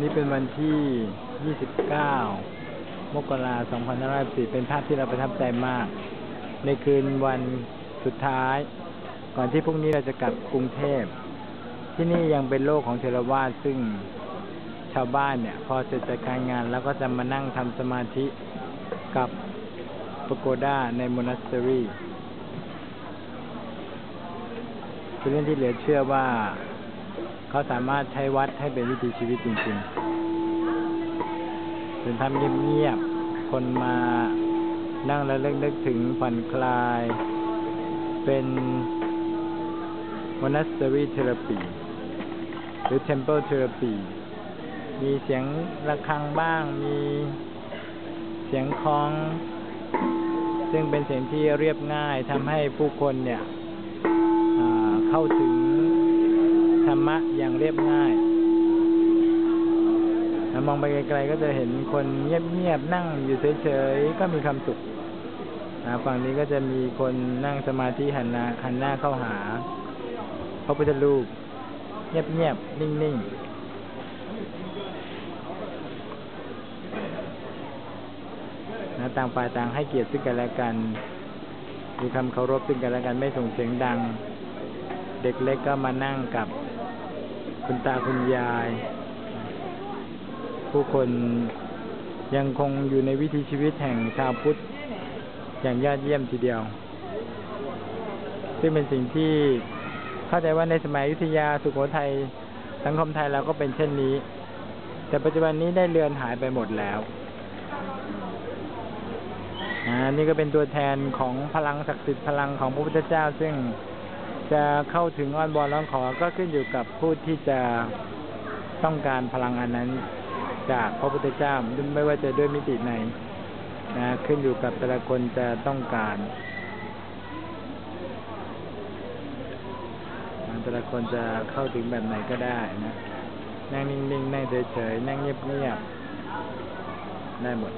นี่เป็นวันที่ 29 มกราคม 2514 เป็นภาพที่เราประทับใจมาก ในคืนวันสุดท้าย ก่อนที่พรุ่งนี้เราจะกลับกรุงเทพ ที่นี่ยังเป็นโลกของเทรวาสซึ่งชาวบ้านเนี่ย พอเสร็จจากการงานแล้วก็จะมานั่งทำสมาธิกับปโกดาในม o นัสเตอรีเป็นเรื่องที่เหลือเชื่อว่า เขาสามารถใช้วัดให้เป็นวิถีชีวิตจริงๆเป็นทำเงียบๆ คนมานั่งแล้วเลิกนึกถึงผ่อนคลาย เป็น monastery therapy หรือ temple therapy มีเสียงระฆังบ้าง มีเสียงคล้อง ซึ่งเป็นเสียงที่เรียบง่ายทำให้ผู้คนเนี่ยเข้าถึง มะอย่างเรียบง่ายมองไปไกลๆก็จะเห็นคนเงียบๆนั่งอยู่เฉยๆก็มีความสุขฝั่งนี้ก็จะมีคนนั่งสมาธิหันหน้าหันหน้าเข้าหาพระพุทธรูปเงียบๆนิ่งๆนะต่างฝ่ายต่างให้เกียรติซึ่งกันและกัน มีคำเคารพซึ่งกันและกัน ไม่ส่งเสียงดัง เด็กเล็กก็มานั่งกับ คุณตาคุณยาย ผู้คนยังคงอยู่ในวิถีชีวิตแห่งชาวพุทธ อย่างยอดเยี่ยมทีเดียว ซึ่งเป็นสิ่งที่เข้าใจว่าในสมัยยุธยาสุโขทัยสังคมไทยเราก็เป็นเช่นนี้ แต่ปัจจุบันนี้ได้เลือนหายไปหมดแล้วอ่านี่ก็เป็นตัวแทนของพลังศักดิ์สิทธิ์พลังของพระพุทธเจ้าซึ่ง จะเข้าถึงอ้อนบอนร้องขอก็ขึ้นอยู่กับผู้ที่จะต้องการพลังอันนั้น จากพระพุทธเจ้าไม่ว่าจะด้วยมิติไหนนะขึ้นอยู่กับแต่ละคนจะต้องการแต่ละคนจะเข้าถึงแบบไหนก็ได้นะนั่งนิ่งๆนั่งเฉยๆนั่งเงียบๆได้หมด